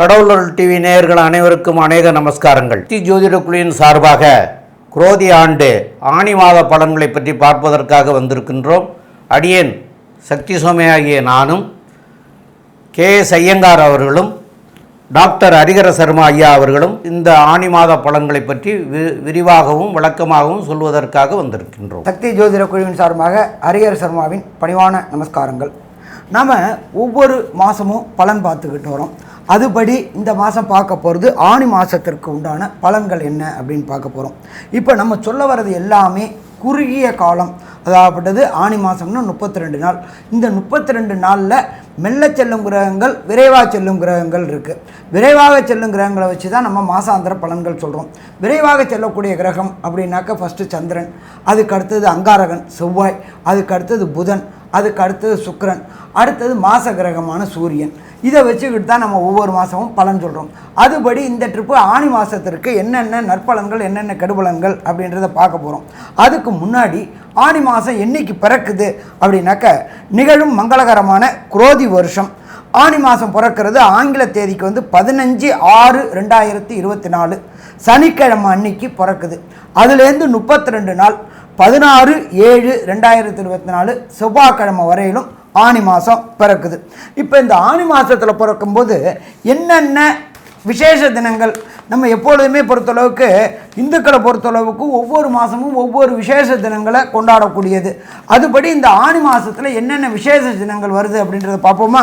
கடவுளர் TV நேயர்கள் அனைவருக்கும் அநேக நமஸ்காரங்கள். தி ஜோதிட குழுவின் சார்பாக குரோதி ஆண்டு ஆணி மாத பலன்களை பற்றி பார்ப்பதற்காக வந்திருக்கின்றோம். அடியேன் சக்தி சோமையாகிய நானும் கே எஸ் ஐயங்கார் அவர்களும் டாக்டர் ஹரிகர சர்மா ஐயா அவர்களும் இந்த ஆணி மாத பலன்களை பற்றி வி- விரிவாகவும் விளக்கமாகவும் சொல்வதற்காக வந்திருக்கின்றோம். சக்தி ஜோதிட குழுவின் சார்பாக ஹரிகர சர்மாவின் பணிவான நமஸ்காரங்கள். நாம் ஒவ்வொரு மாதமும் பலன் பார்த்துக்கிட்டு வரோம். அதுபடி இந்த மாதம் பார்க்க போகிறது ஆணி மாதத்திற்கு உண்டான பலன்கள் என்ன அப்படின்னு பார்க்க போகிறோம் இப்போ நம்ம சொல்ல வர்றது எல்லாமே குறுகிய காலம். அதாகப்பட்டது ஆணி மாதம்னா முப்பத்தி ரெண்டு நாள். இந்த முப்பத்தி ரெண்டு நாளில் மெல்ல செல்லும் கிரகங்கள் விரைவாக செல்லும் கிரகங்கள் இருக்குது விரைவாக செல்லும் கிரகங்களை வச்சு தான் நம்ம மாசாந்திர பலன்கள் சொல்கிறோம் விரைவாக செல்லக்கூடிய கிரகம் அப்படின்னாக்க ஃபஸ்ட்டு சந்திரன் அதுக்கு அடுத்தது அங்காரகன் செவ்வாய் அதுக்கு அடுத்தது புதன் அதுக்கு அடுத்தது சுக்கரன் அடுத்தது மாச கிரகமான சூரியன். இதை வச்சுக்கிட்டு தான் நம்ம ஒவ்வொரு மாதமும் பலன் சொல்கிறோம் அதுபடி இந்த ட்ரிப்பு ஆணி மாதத்திற்கு என்னென்ன நற்பலன்கள் என்னென்ன கெடுபலன்கள் அப்படின்றத பார்க்க போகிறோம் அதுக்கு முன்னாடி ஆணி மாதம் என்னைக்கு பிறக்குது அப்படின்னாக்க நிகழும் மங்களகரமான குரோதி வருஷம். ஆணி மாதம் பிறக்கிறது ஆங்கில தேதிக்கு வந்து பதினஞ்சு ஆறு ரெண்டாயிரத்தி இருபத்தி நாலு. சனிக்கிழமை அன்னைக்கு பிறக்குது. அதுலேருந்து முப்பத்தி ரெண்டு நாள் பதினாறு ஏழு ரெண்டாயிரத்தி இருபத்தி நாலு செவ்வாய்க்கிழமை வரையிலும் ஆணி மாதம் பிறக்குது. இப்போ இந்த ஆணி மாதத்தில் பிறக்கும்போது என்னென்ன விசேஷ தினங்கள்? நம்ம எப்பொழுதுமே பொறுத்தளவுக்கு இந்துக்களை பொறுத்தளவுக்கு ஒவ்வொரு மாதமும் ஒவ்வொரு விசேஷ தினங்களை கொண்டாடக்கூடியது. அதுபடி இந்த ஆணி மாதத்தில் என்னென்ன விசேஷ தினங்கள் வருது அப்படின்றத பார்ப்போமா?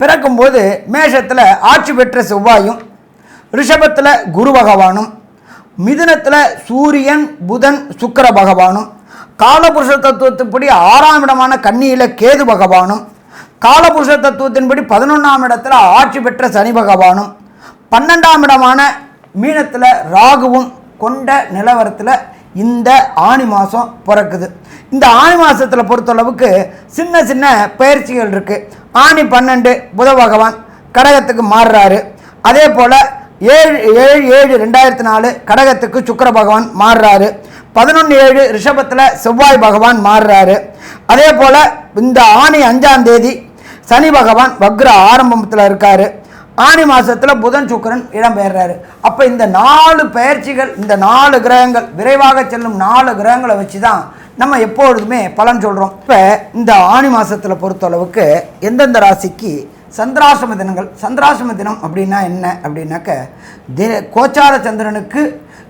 பிறக்கும்போது மேஷத்தில் ஆட்சி பெற்ற செவ்வாயும் ரிஷபத்தில் குரு பகவானும் மிதுனத்தில் சூரியன் புதன் சுக்கர பகவானும் காலபுருஷ தத்துவத்தின்படி ஆறாம் இடமான கன்னியில் கேது பகவானும் காலபுருஷ தத்துவத்தின்படி பதினொன்றாம் இடத்துல ஆட்சி பெற்ற சனி பகவானும் பன்னெண்டாம் இடமான மீனத்தில் ராகுவும் கொண்ட நிலவரத்தில் இந்த ஆணி மாதம் பிறக்குது. இந்த ஆணி மாதத்தில் பொறுத்தளவுக்கு சின்ன சின்ன பயிற்சிகள் இருக்குது ஆணி பன்னெண்டு புத பகவான் கடகத்துக்கு மாறுறாரு. அதே போல் ஏழு ஏழு ஏழு ரெண்டாயிரத்தி நாலு கடகத்துக்கு சுக்கர பகவான் மாறுறாரு. பதினொன்று ஏழு ரிஷபத்தில் செவ்வாய் பகவான் மாறுறாரு. அதே போல் இந்த ஆணி அஞ்சாம் தேதி சனி பகவான் வக்ர ஆரம்பத்தில் இருக்கார். ஆனி மாதத்தில் புதன் சுக்கரன் இடம்பெயர்றாரு. அப்போ இந்த நாலு பெயர்ச்சிகள் இந்த நாலு கிரகங்கள் விரைவாக செல்லும் நாலு கிரகங்களை வச்சு தான் நம்ம எப்பொழுதுமே பலன் சொல்கிறோம் இப்போ இந்த ஆணி மாதத்தில் பொறுத்தளவுக்கு எந்தெந்த ராசிக்கு சந்திராசிரம தினங்கள் சந்திராசிரம தினம் அப்படின்னா என்ன? அப்படின்னாக்க தி கோச்சார சந்திரனுக்கு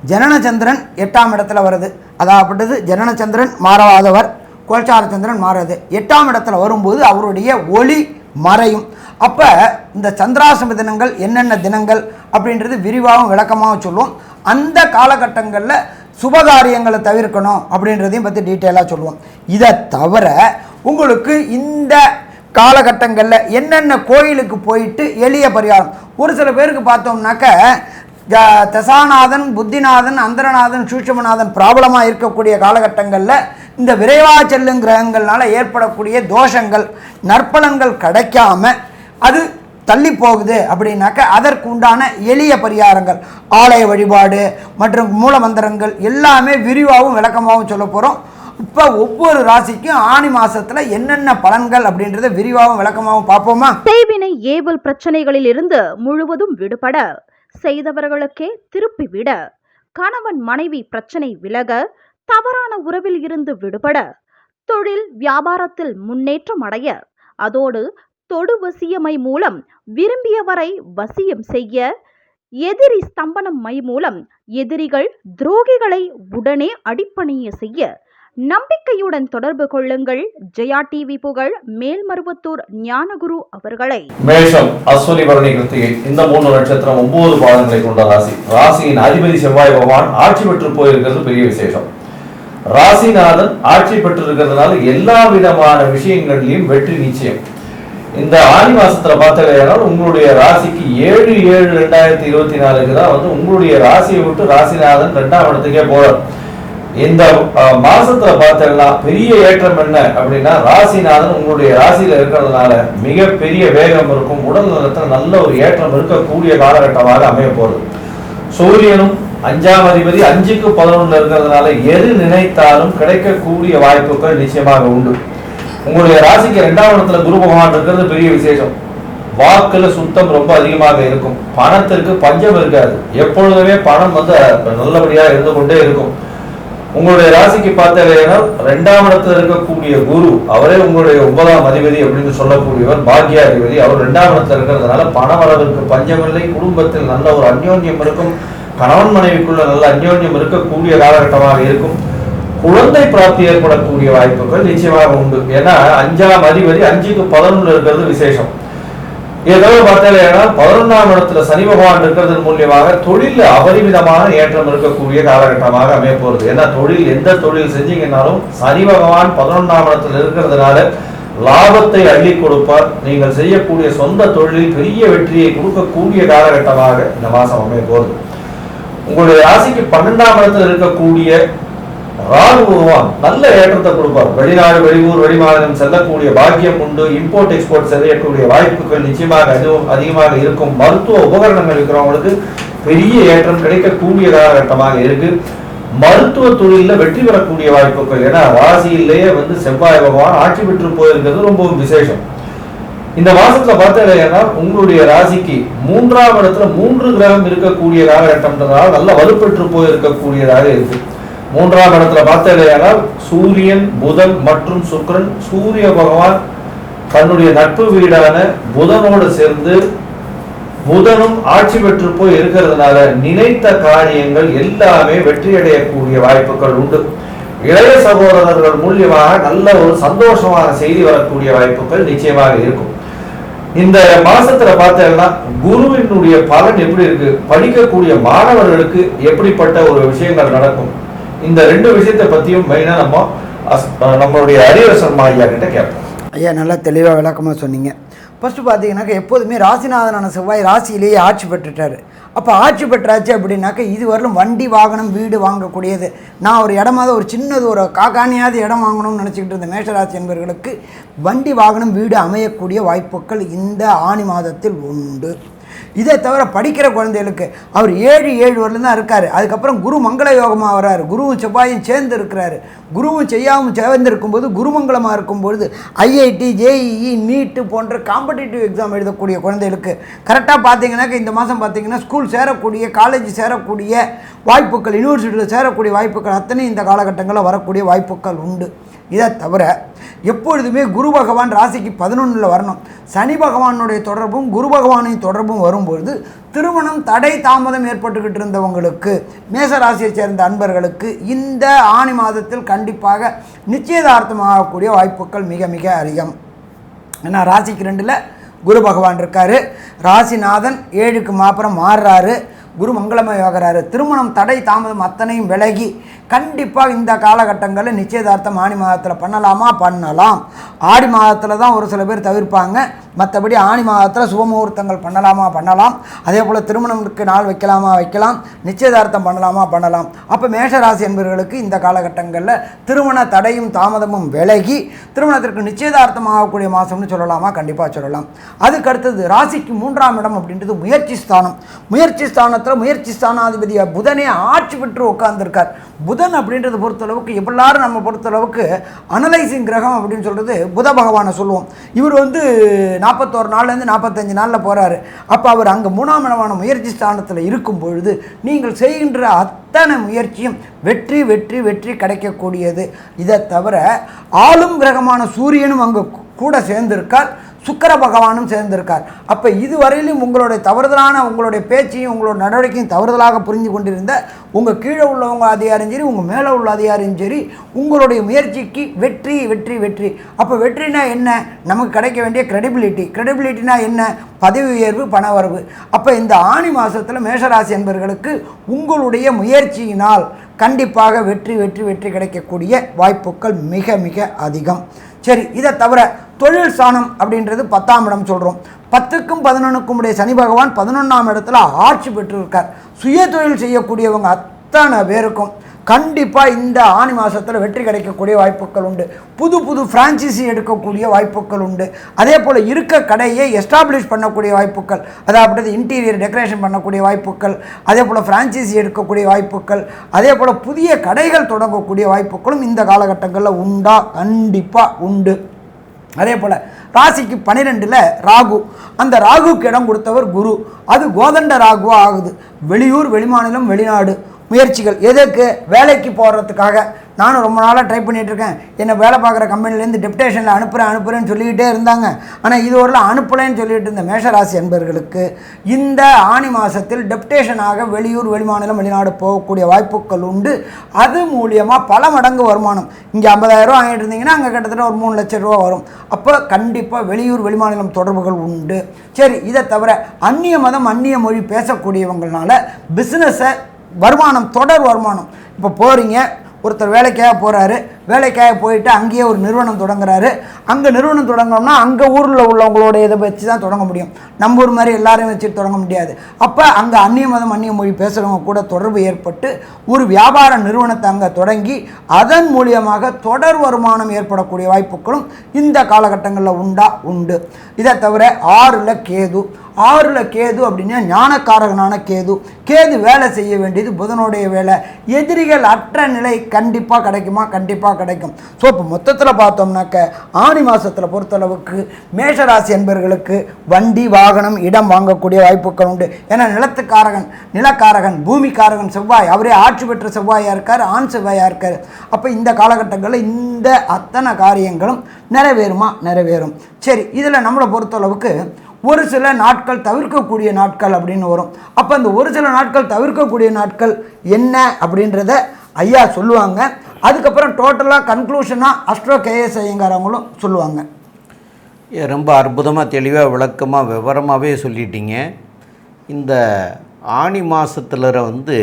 ஜனனச்சந்திரன் எட்டாம் இடத்துல வருது அதாவது ஜனனச்சந்திரன் மாறாதவர் கோச்சார சந்திரன் மாறாது. எட்டாம் இடத்துல வரும்போது அவருடைய ஒளி மறையும். அப்போ இந்த சந்திராசிரம தினங்கள் என்னென்ன தினங்கள் அப்படின்றது விரிவாகவும் விளக்கமாகவும் சொல்லுவோம். அந்த காலகட்டங்களில் சுபகாரியங்களை தவிர்க்கணும் அப்படின்றதையும் பற்றி டீட்டெயிலாக சொல்லுவோம். இதை தவிர உங்களுக்கு இந்த காலகட்டங்களில் என்னென்ன கோயிலுக்கு போயிட்டு எளிய பரிகாரம். ஒரு சில பேருக்கு பார்த்தோம்னாக்க தசாநாதன் புத்திநாதன் அந்தரநாதன் சூட்சமநாதன் ப்ராப்ளமாக இருக்கக்கூடிய காலகட்டங்களில் இந்த விரைவா செல்லும் கிரகங்கள்னால ஏற்படக்கூடிய தோஷங்கள் நற்பலன்கள் கிடைக்காம அது தள்ளி போகுது அப்படின்னாக்க அதற்கு உண்டான எளிய பரிகாரங்கள். ஆலய வழிபாடு மற்றும் மூலமந்திரங்கள் எல்லாமே விரிவாகவும் விளக்கமாகவும் சொல்ல போகிறோம் இப்போ ஒவ்வொரு ராசிக்கும் ஆணி மாசத்துல என்னென்ன பலன்கள் அப்படின்றத விரிவாகவும் விளக்கமாகவும் பார்ப்போமா? தேவினை ஏவல் பிரச்சனைகளில் இருந்து முழுவதும் விடுபட செய்தவர்களுக்கே திருப்பிவிட. கணவன் மனைவி பிரச்சனை விலக தவறான உறவில் இருந்து விடுபட தொழில் வியாபாரத்தில் முன்னேற்றம் அடைய அதோடு தொடு வசியமை மூலம் விரும்பியவரை வசியம் செய்ய எதிரி ஸ்தம்பனம் மை மூலம் எதிரிகள் துரோகிகளை உடனே அடிப்பணிய செய்ய நம்பிக்கையுடன் தொடர்பு கொள்ளுங்கள். ஜெயா டிவி புகழ் மேல்மருவத்தூர் ஞானகுரு அவர்களை. மேஷம் அஸ்வனி பரணி கிருத்திகை இந்த மூணு நட்சத்திரம் ஒன்பது பாதங்களை கொண்ட ராசி. ராசியின் அதிபதி செவ்வாய் பகவான் ஆட்சி பெற்று போயிருக்கிறது பெரிய விசேஷம். ராசிநாதன் ஆட்சி பெற்றிருக்கிறதுனால எல்லா விதமான விஷயங்களிலும் வெற்றி நிச்சயம். இந்த ஆணி மாசத்துல பார்த்தீங்கன்னா உங்களுடைய ராசிக்கு ஏழு ஏழு ரெண்டாயிரத்தி இருபத்தி நாலுக்கு தான் வந்து உங்களுடைய ராசியை விட்டு ராசிநாதன் ரெண்டாம் இடத்துக்கே போறார். இந்த மாசத்துல பார்த்தீங்கன்னா பெரிய ஏற்றம் என்ன அப்படின்னா ராசிநாதன் உங்களுடைய ராசியில இருக்கிறதுனால மிகப்பெரிய வேகம் இருக்கும் உடல் நலத்துல நல்ல ஒரு ஏற்றம் இருக்கக்கூடிய காலகட்டமாக அமைய போகுது. சூரியனும் அஞ்சாம் அதிபதி அஞ்சுக்கு பதினொன்று இருக்கிறதுனால எது நினைத்தாலும் கிடைக்கக்கூடிய வாய்ப்புகள் நிச்சயமாக உண்டு. உங்களுடைய ராசிக்கு இரண்டாம் இடத்துல குரு பகவான் இருக்கிறது பெரிய விசேஷம். வாக்குல சுத்தம் ரொம்ப அதிகமாக இருக்கும். பணத்திற்கு பஞ்சம் இருக்காது. எப்பொழுதுமே பணம் வந்து நல்லபடியாக இருந்து கொண்டே இருக்கும். உங்களுடைய ராசிக்கு பார்த்தீங்கன்னா ரெண்டாம் இடத்துல இருக்கக்கூடிய குரு அவரே உங்களுடைய ஒன்பதாம் அதிபதி அப்படின்னு சொல்லக்கூடியவர் பாக்யாதிபதி அவர் ரெண்டாம் இடத்துல இருக்கிறதுனால பண வரவிற்கு பஞ்சமில்லை குடும்பத்தில் நல்ல ஒரு அந்யோன்யம் இருக்கும் கணவன் மனைவிக்குள்ள நல்ல அந்யோன்யம் இருக்கக்கூடிய காலகட்டமாக இருக்கும். குழந்தை பிராப்தி ஏற்படக்கூடிய வாய்ப்புகள் நிச்சயமாக உண்டு. ஏன்னா அஞ்சாம் அதிபதி அஞ்சுக்கு பதினொன்று இருக்கிறது விசேஷம். ஏதோ பார்த்தீங்கன்னா பதினொன்றாம் இடத்துல சனி பகவான் இருக்கிறதன் மூலியமாக தொழில அபரிமிதமான ஏற்றம் இருக்கக்கூடிய காலகட்டமாக அமைய போறது. ஏன்னா தொழில் எந்த தொழில் செஞ்சீங்கன்னாலும் சனி பகவான் பதினொன்றாம் இடத்துல இருக்கிறதுனால லாபத்தை அள்ளி கொடுப்பார். நீங்கள் செய்யக்கூடிய சொந்த தொழிலில் பெரிய வெற்றியை கொடுக்கக்கூடிய காலகட்டமாக இந்த மாசம் அமைய போகுது. உங்களுடைய ராசிக்கு பன்னெண்டாம் இடத்துல இருக்கக்கூடிய ராகு பகவான் நல்ல ஏற்றத்தை கொடுப்பார். வெளிநாடு வெளியூர் வெளிமாநிலம் செல்லக்கூடிய பாக்கியம் உண்டு. இம்போர்ட் எக்ஸ்போர்ட் செய்யக்கூடிய வாய்ப்புகள் நிச்சயமாக அதிகம் அதிகமாக இருக்கும். மருத்துவ உபகரணங்கள் இருக்கிறவங்களுக்கு பெரிய ஏற்றம் கிடைக்கக்கூடிய காலகட்டமாக இருக்கு. மருத்துவ தொழிலில் வெற்றி பெறக்கூடிய வாய்ப்புகள். ஏன்னா ராசியிலேயே வந்து செவ்வாய் பகவான் ஆட்சி பெற்று போயிருக்கிறது ரொம்பவும் விசேஷம். இந்த மாசத்துல பார்த்தீங்கன்னா உங்களுடைய ராசிக்கு மூன்றாம் இடத்துல மூன்று கிரகம் இருக்கக்கூடிய காலகட்டம்ன்றதால நல்ல வலுப்பெற்று போயிருக்கக்கூடியதாக இருக்கு. மூன்றாம் இடத்துல பார்த்தீங்கன்னா சூரியன் புதன் மற்றும் சுக்கிரன் சூரிய பகவான் தன்னுடைய நட்பு வீடான புதனோடு சேர்ந்து புதனும் ஆட்சி பெற்று போய் இருக்கிறதுனால நினைத்த காரியங்கள் எல்லாமே வெற்றி அடையக்கூடிய வாய்ப்புகள் உண்டு. இளைய சகோதரர்கள் மூலியமாக நல்ல ஒரு சந்தோஷமான செய்தி வரக்கூடிய வாய்ப்புகள் நிச்சயமாக இருக்கும். இந்த மாசத்துல பார்த்தீங்கன்னா குருவினுடைய பலன் எப்படி இருக்கு? படிக்கக்கூடிய மாணவர்களுக்கு எப்படிப்பட்ட ஒரு விஷயங்கள் நடக்கும்? இந்த ரெண்டு விஷயத்தை பத்தியும் மெயினா நம்ம நம்மளுடைய அரியரசன் ஐயா கிட்ட கேட்போம். ஐயா நல்லா தெளிவாக விளக்கமாக சொன்னீங்க. ஃபஸ்ட்டு பார்த்தீங்கன்னாக்கா எப்போதுமே ராசிநாதனான செவ்வாய் ராசியிலேயே ஆட்சி பெற்றுட்டாரு. அப்போ ஆட்சி பெற்றாச்சு அப்படின்னாக்கா இதுவரையிலும் வண்டி வாகனம் வீடு வாங்கக்கூடியது. நான் ஒரு இடமாவது ஒரு சின்னது ஒரு காக்காணியாவது இடம் வாங்கணும்னு நினச்சிக்கிட்டு இருந்த மேஷராசி என்பவர்களுக்கு வண்டி வாகனம் வீடு அமையக்கூடிய வாய்ப்புகள் இந்த ஆணி மாதத்தில் உண்டு. இதை தவிர படிக்கிற குழந்தைகளுக்கு அவர் ஏழு ஏழு வரலும் தான் இருக்கார். அதுக்கப்புறம் குரு மங்கள யோகமாக வர்றாரு குருவும் செவ்வாயும் சேர்ந்து இருக்கிறாரு. குருவும் செய்யாமல் சேர்ந்திருக்கும்போது குருமங்கலமாக இருக்கும்பொழுது ஐஐடி ஜேஇஇ நீட்டு போன்ற காம்படிட்டிவ் எக்ஸாம் எழுதக்கூடிய குழந்தைகளுக்கு கரெக்டாக பார்த்தீங்கன்னாக்க இந்த மாதம் பார்த்தீங்கன்னா ஸ்கூல் சேரக்கூடிய காலேஜ் சேரக்கூடிய வாய்ப்புகள் யூனிவர்சிட்டியில் சேரக்கூடிய வாய்ப்புகள் அத்தனை இந்த காலகட்டங்களில் வரக்கூடிய வாய்ப்புகள் உண்டு. இதை தவிர எப்பொழுதுமே குரு பகவான் ராசிக்கு பதினொன்றில் வரணும். சனி பகவானுடைய தொடர்பும் குரு பகவானின் தொடர்பும் வரும்பொழுது திருமணம் தடை தாமதம் ஏற்பட்டுக்கிட்டு இருந்தவங்களுக்கு மேச ராசியை சேர்ந்த அன்பர்களுக்கு இந்த ஆணி மாதத்தில் கண்டிப்பாக நிச்சயதார்த்தமாகக்கூடிய வாய்ப்புகள் மிக மிக அதிகம். ஏன்னா ராசிக்கு ரெண்டில் குரு பகவான் இருக்கார். ராசிநாதன் ஏழுக்கு மாத்திரம் மாறுறாரு. குரு மங்களமயாகிறாரு திருமணம் தடை தாமதம் அத்தனையும் விலகி கண்டிப்பாக இந்த காலகட்டங்களில் நிச்சயதார்த்தம் ஆணி மாதத்தில் பண்ணலாமா? பண்ணலாம். ஆடி மாதத்தில் தான் ஒரு சில பேர் தவிர்ப்பாங்க. மற்றபடி ஆணி மாதத்தில் சுபமுகூர்த்தங்கள் பண்ணலாமா? பண்ணலாம். அதே போல் திருமணம்க்கு நாள் வைக்கலாமா? வைக்கலாம். நிச்சயதார்த்தம் பண்ணலாமா? பண்ணலாம். அப்போ மேஷராசி என்பவர்களுக்கு இந்த காலகட்டங்களில் திருமண தடையும் தாமதமும் விலகி திருமணத்திற்கு நிச்சயதார்த்தம் ஆகக்கூடிய மாதம்னு சொல்லலாமா? கண்டிப்பாக சொல்லலாம். அதுக்கு அடுத்தது ராசிக்கு மூன்றாம் இடம் அப்படின்றது முயற்சி ஸ்தானம். முயற்சி ஸ்தானத்தில் முயற்சி ஸ்தானாதிபதியாக புதனே ஆட்சி பெற்று உட்கார்ந்துருக்கார். புதன் அப்படின்றத பொறுத்தளவுக்கு எல்லாரும் நம்ம பொறுத்தளவுக்கு அனலைசிங் கிரகம் அப்படின்னு சொல்கிறது புத பகவானை சொல்லுவோம். இவர் வந்து நாற்பத்தோரு நாள்லேருந்து நாற்பத்தஞ்சு நாளில் போகிறாரு அப்போ அவர் அங்கே மூணாம் இடமான முயற்சி ஸ்தானத்தில் இருக்கும் பொழுது நீங்கள் செய்கின்ற அத்தனை முயற்சியும் வெற்றி வெற்றி வெற்றி கிடைக்கக்கூடியது. இதை தவிர ஆளும் கிரகமான சூரியனும் அங்கே கூட சேர்ந்திருக்கால் சுக்கர பகவானும் சேர்ந்திருக்கார். அப்போ இதுவரையிலும் உங்களுடைய தவறுதலான உங்களுடைய பேச்சையும் உங்களோட நடவடிக்கையும் தவறுதலாக புரிந்து கொண்டிருந்த உங்கள் கீழே உள்ளவங்க அதிகாரம் சரி உங்கள் மேலே உள்ள அதிகாரம் சரி உங்களுடைய முயற்சிக்கு வெற்றி வெற்றி வெற்றி. அப்போ வெற்றினா என்ன? நமக்கு கிடைக்க வேண்டிய கிரெடிபிலிட்டி கிரெடிபிலிட்டினா என்ன? பதவி உயர்வு பணவரவு அப்போ இந்த ஆணி மாதத்தில் மேஷராசி என்பவர்களுக்கு உங்களுடைய முயற்சியினால் கண்டிப்பாக வெற்றி வெற்றி வெற்றி கிடைக்கக்கூடிய வாய்ப்புகள் மிக மிக அதிகம். சரி இதை தவிர தொழில் ஸ்தானம் அப்படின்றது பத்தாம் இடம் சொல்கிறோம் பத்துக்கும் பதினொன்றுக்கும் உடைய சனி பகவான் பதினொன்றாம் இடத்துல ஆட்சி பெற்றிருக்கார். சுய தொழில் செய்யக்கூடியவங்க அத்தனை பேருக்கும் கண்டிப்பாக இந்த ஆணி மாதத்தில் வெற்றி கிடைக்கக்கூடிய வாய்ப்புகள் உண்டு. புது புது ஃப்ரான்ச்சைசி எடுக்கக்கூடிய வாய்ப்புகள் உண்டு. அதே போல் இருக்க கடையை எஸ்டாப்ளிஷ் பண்ணக்கூடிய வாய்ப்புகள் அதாவது இன்டீரியர் டெக்கரேஷன் பண்ணக்கூடிய வாய்ப்புகள் அதே போல் ஃப்ரான்ச்சைசி எடுக்கக்கூடிய வாய்ப்புகள் அதே போல் புதிய கடைகள் தொடங்கக்கூடிய வாய்ப்புகளும் இந்த காலகட்டங்களில் உண்டா? கண்டிப்பாக உண்டு. அதே போல் ராசிக்கு பன்னிரெண்டில் ராகு. அந்த ராகுக்கு இடம் கொடுத்தவர் குரு. அது கோதண்ட ராகுவா ஆகுது. வெளியூர் வெளிமாநிலம் வெளிநாடு. முயற்சிகள். எதுக்கு? வேலைக்கு போகிறதுக்காக நானும் ரொம்ப நாளாக ட்ரை பண்ணிகிட்ருக்கேன் இருக்கேன் என்னை வேலை பார்க்குற கம்பெனிலேருந்து டெப்டேஷனில் அனுப்புகிறேன் அனுப்புகிறேன்னு சொல்லிக்கிட்டே இருந்தாங்க. ஆனால் இது வரலாம் அனுப்பலைன்னு சொல்லிட்டு இருந்த மேஷராசி என்பவர்களுக்கு இந்த ஆணி மாதத்தில் டெப்டேஷனாக வெளியூர் வெளிமாநிலம் வெளிநாடு போகக்கூடிய வாய்ப்புகள் உண்டு. அது மூலியமாக பல மடங்கு வருமானம். இங்கே ஐம்பதாயிரரூவா வாங்கிட்டு இருந்தீங்கன்னா அங்கே கிட்டத்தட்ட ஒரு மூணு லட்சம் ரூபா வரும். அப்போ கண்டிப்பாக வெளியூர் வெளிமாநிலம் தொடர்புகள் உண்டு. சரி இதை தவிர அந்நிய மதம் அந்நிய மொழி பேசக்கூடியவங்களால பிஸ்னஸை வருமானம் தொடர் வருமானம். இப்போ போகிறீங்க ஒருத்தர் வேலைக்காக போகிறாரு வேலைக்காக போயிட்டு அங்கேயே ஒரு நிறுவனம் தொடங்குறாரு. அங்கே நிறுவனம் தொடங்கணும்னா அங்கே ஊரில் உள்ளவங்களோட இதை வச்சு தான் தொடங்க முடியும். நம்ம ஊர் மாதிரி எல்லாரையும் வச்சுட்டு தொடங்க முடியாது. அப்போ அங்கே அந்நிய மதம் அந்நிய மொழி பேசுகிறவங்க கூட தொடர்பு ஏற்பட்டு ஒரு வியாபார நிறுவனத்தை அங்கே தொடங்கி அதன் மூலியமாக தொடர் வருமானம் ஏற்படக்கூடிய வாய்ப்புகளும் இந்த காலகட்டங்களில் உண்டா? உண்டு. இதை தவிர ஆறில் கேது. ஆறில் கேது அப்படின்னா ஞானக்காரகனான கேது. கேது வேலை செய்ய வேண்டியது புதனுடைய வேலை. எதிரிகள் அற்ற நிலை கண்டிப்பாக கிடைக்குமா? கண்டிப்பாக கிடைக்கும். ஸோ இப்போ மொத்தத்தில் பார்த்தோம்னாக்க ஆணி மாதத்தில் பொறுத்தளவுக்கு மேஷராசி என்பவர்களுக்கு வண்டி வாகனம் இடம் வாங்கக்கூடிய வாய்ப்புகள் உண்டு. ஏன்னா நிலத்துக்காரகன் நிலக்காரகன் பூமிக்காரகன் செவ்வாய் அவரே ஆட்சி பெற்ற செவ்வாயாக இருக்கார் ஆண் செவ்வாயாக இருக்கார். அப்போ இந்த காலகட்டங்களில் இந்த அத்தனை காரியங்களும் நிறைவேறுமா? நிறைவேறும். சரி இதில் நம்மளை பொறுத்தளவுக்கு ஒரு சில நாட்கள் தவிர்க்கக்கூடிய நாட்கள் அப்படின்னு வரும். அப்போ அந்த ஒரு சில நாட்கள் தவிர்க்கக்கூடிய நாட்கள் என்ன அப்படின்றத ஐயா சொல்லுவாங்க. அதுக்கப்புறம் டோட்டலாக கன்க்ளூஷனாக அஸ்ட்ரோ கேஎஸ் ஐயங்காரவங்களும் சொல்லுவாங்க. ரொம்ப அற்புதமாக தெளிவாக விளக்கமாக விவரமாகவே சொல்லிட்டீங்க. இந்த ஆணி மாதத்துல வந்து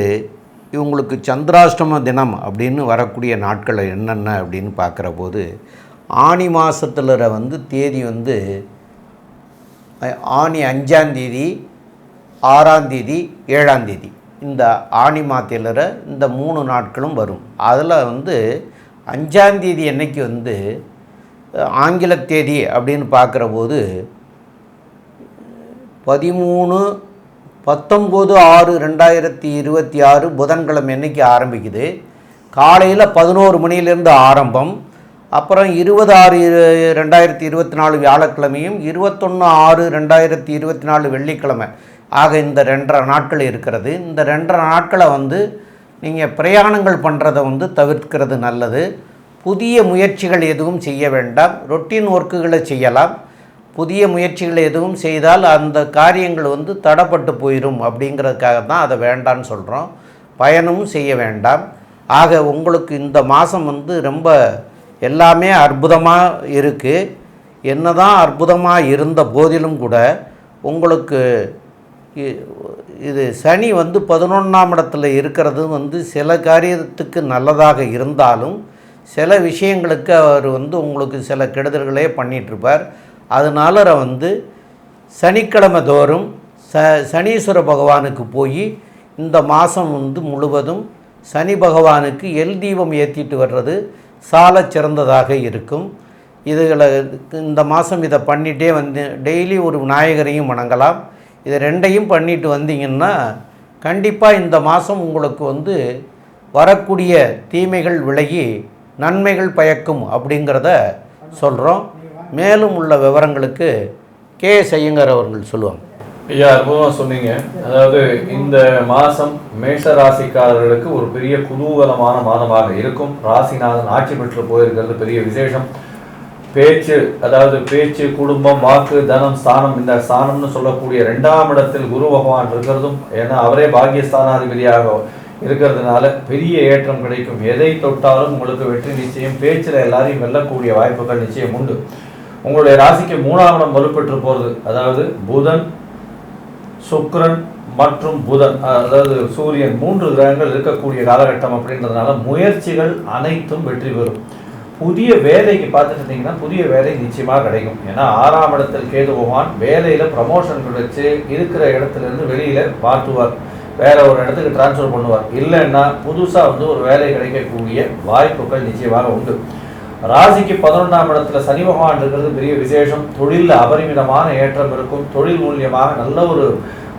இவங்களுக்கு சந்திராஷ்டம தினம் அப்படின்னு வரக்கூடிய நாட்கள் என்னென்ன அப்படின்னு பார்க்குற போது ஆணி மாதத்துல வந்து தேதி வந்து ஆணி அஞ்சாந்தேதி ஆறாந்தேதி ஏழாந்தேதி. இந்த ஆணி மாதத்தில் இந்த மூணு நாட்களும் வரும். அதில் வந்து அஞ்சாந்தேதி அன்னைக்கு வந்து ஆங்கில தேதி அப்படின்னு பார்க்குற போது பதிமூணு பத்தொம்போது ஆறு ரெண்டாயிரத்தி இருபத்தி ஆறு புதன்கிழமை அன்னைக்கு ஆரம்பிக்குது? காலையில் பதினோரு மணியிலிருந்து ஆரம்பம். அப்புறம் இருபது ஆறு ரெண்டாயிரத்தி இருபத்தி நாலு வியாழக்கிழமையும் இருபத்தொன்று ஆறு ரெண்டாயிரத்தி இருபத்தி நாலு வெள்ளிக்கிழமை. ஆக இந்த ரெண்டரை நாட்கள் இருக்கிறது. இந்த ரெண்டரை நாட்களை வந்து நீங்கள் பிரயாணங்கள் பண்ணுறதை வந்து தவிர்க்கிறது நல்லது. புதிய முயற்சிகள் எதுவும் செய்ய வேண்டாம். ரொட்டீன் ஒர்க்குகளை செய்யலாம். புதிய முயற்சிகள் எதுவும் செய்தால் அந்த காரியங்கள் வந்து தடப்பட்டு போயிடும் அப்படிங்கிறதுக்காக தான் அதை வேண்டான்னு சொல்கிறோம் பயணமும் செய்ய வேண்டாம். ஆக உங்களுக்கு இந்த மாதம் வந்து ரொம்ப எல்லாமே அற்புதமாக இருக்குது என்ன தான் அற்புதமாக இருந்த போதிலும் கூட உங்களுக்கு இது சனி வந்து பதினொன்றாம் இடத்துல இருக்கிறது வந்து சில காரியத்துக்கு நல்லதாக இருந்தாலும் சில விஷயங்களுக்கு அவர் வந்து உங்களுக்கு சில கெடுதல்களே பண்ணிகிட்ருப்பார் அதனால வந்து சனிக்கிழமை தோறும் ச சனீஸ்வர பகவானுக்கு போய் இந்த மாதம் வந்து முழுவதும் சனி பகவானுக்கு எல் தீபம் ஏற்றிட்டு வர்றது சால சிறந்ததாக இருக்கும். இதுகளை இந்த மாதம் இதை பண்ணிகிட்டே வந்து டெய்லி ஒரு விநாயகரையும் வணங்கலாம். இதை ரெண்டையும் பண்ணிட்டு வந்தீங்கன்னா கண்டிப்பாக இந்த மாதம் உங்களுக்கு வந்து வரக்கூடிய தீமைகள் விலகி நன்மைகள் பயக்கும் அப்படிங்கிறத சொல்கிறோம் மேலும் உள்ள விவரங்களுக்கு கே செய்யுங்கர் அவர்கள் சொல்லுவாங்க. ஐயா அற்புதமாக சொன்னீங்க. அதாவது இந்த மாதம் மேஷ ராசிக்காரர்களுக்கு ஒரு பெரிய குதூகலமான மாதமாக இருக்கும். ராசிநாதன் ஆட்சி பெற்று போயிருக்கிறது பெரிய விசேஷம். பேச்சு அதாவது பேச்சு குடும்பம் வாக்கு தனம் ஸ்தானம் இந்த ஸ்தானம்னு சொல்லக்கூடிய ரெண்டாம் இடத்தில் குரு பகவான் இருக்கிறதும் ஏன்னா அவரே பாக்கியஸ்தானாதிபதியாக இருக்கிறதுனால பெரிய ஏற்றம் கிடைக்கும். எதை தொட்டாலும் உங்களுக்கு வெற்றி நிச்சயம் பேச்சில் எல்லாரையும் வெல்லக்கூடிய வாய்ப்புகள் நிச்சயம் உண்டு. உங்களுடைய ராசிக்கு மூணாம் இடம் வலுப்பெற்று போகிறது அதாவது புதன் சுக்ரன் மற்றும் புதன் அதாவது சூரியன் மூன்று கிரகங்கள் இருக்கக்கூடிய காலகட்டம் அப்படின்றதுனால முயற்சிகள் அனைத்தும் வெற்றி பெறும். புதிய வேலைக்கு பார்த்துட்டு இருந்தீங்கன்னா புதிய வேலை நிச்சயமாக கிடைக்கும். ஏன்னா ஆறாம் இடத்தில் கேது பகவான் வேலையில் ப்ரமோஷன் கிடைச்சி இருக்கிற இடத்துல இருந்து வெளியில மாற்றுவார். வேற ஒரு இடத்துக்கு டிரான்ஸ்ஃபர் பண்ணுவார். இல்லைன்னா புதுசாக வந்து ஒரு வேலை கிடைக்கக்கூடிய வாய்ப்புகள் நிச்சயமாக உண்டு. ராசிக்கு பதினொன்றாம் இடத்துல சனி பகவான் இருக்கிறது பெரிய விசேஷம். தொழிலில் அபரிமிதமான ஏற்றம் இருக்கும். தொழில் மூலியமாக நல்ல ஒரு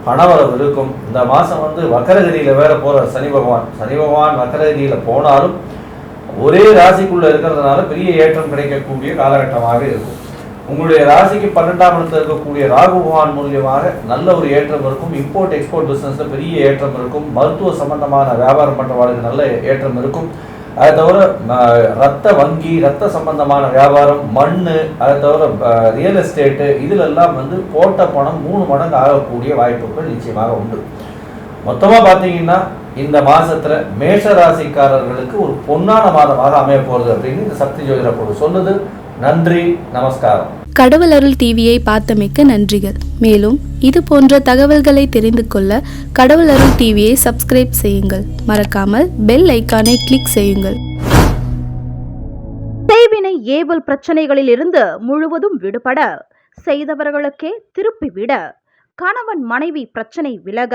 பணவரவு இருக்கும். இந்த மாதம் வந்து வக்கரகிரியில் வேற போகிற சனி பகவான். சனி பகவான் வக்கரகிரியில் போனாலும் ஒரே ராசிக்குள்ள இருக்கிறதுனால பெரிய ஏற்றம் கிடைக்கக்கூடிய காலகட்டமாக இருக்கும். உங்களுடைய ராசிக்கு பன்னெண்டாம் இடத்துல இருக்கக்கூடிய ராகு பகவான் மூலியமாக நல்ல ஒரு ஏற்றம் இருக்கும். இம்போர்ட் எக்ஸ்போர்ட் பிஸ்னஸில் பெரிய ஏற்றம் இருக்கும். மருத்துவ சம்பந்தமான வியாபாரம் பண்றவர்களுக்கு நல்ல ஏற்றம் இருக்கும். அதை தவிர ம- ரத்த வங்கி ரத்த சம்பந்தமான வியாபாரம் மண் அதை தவிர ரியல் எஸ்டேட்டு இதிலெல்லாம் வந்து போட்ட பணம் மூணு மடங்கு ஆகக்கூடிய வாய்ப்புகள் நிச்சயமாக உண்டு. மொத்தமா பார்த்தீங்கன்னா இந்த மாசத்துல மேஷ ராசிக்காரர்களுக்கு ஒரு பொன்னான மாதமாக அமைய போறது அப்படின்னு இந்த சக்தி ஜோதிட குழு சொல்லுது. நன்றி நமஸ்காரம். கடவுள் அருள் டிவியை பார்த்தமைக்க நன்றிகள். மேலும் இது போன்ற தகவல்களை தெரிந்து கொள்ள கடவுள் அருள் டிவியை சப்ஸ்கிரைப் செய்யுங்கள். மறக்காமல் பெல் ஐக்கானை கிளிக் செய்யுங்கள். செய்வினை ஏவல் பிரச்சனைகளிலிருந்து முழுவதும் விடுபட செய்தவர்களுக்கே திருப்பி விட கணவன் மனைவி பிரச்சனை விலக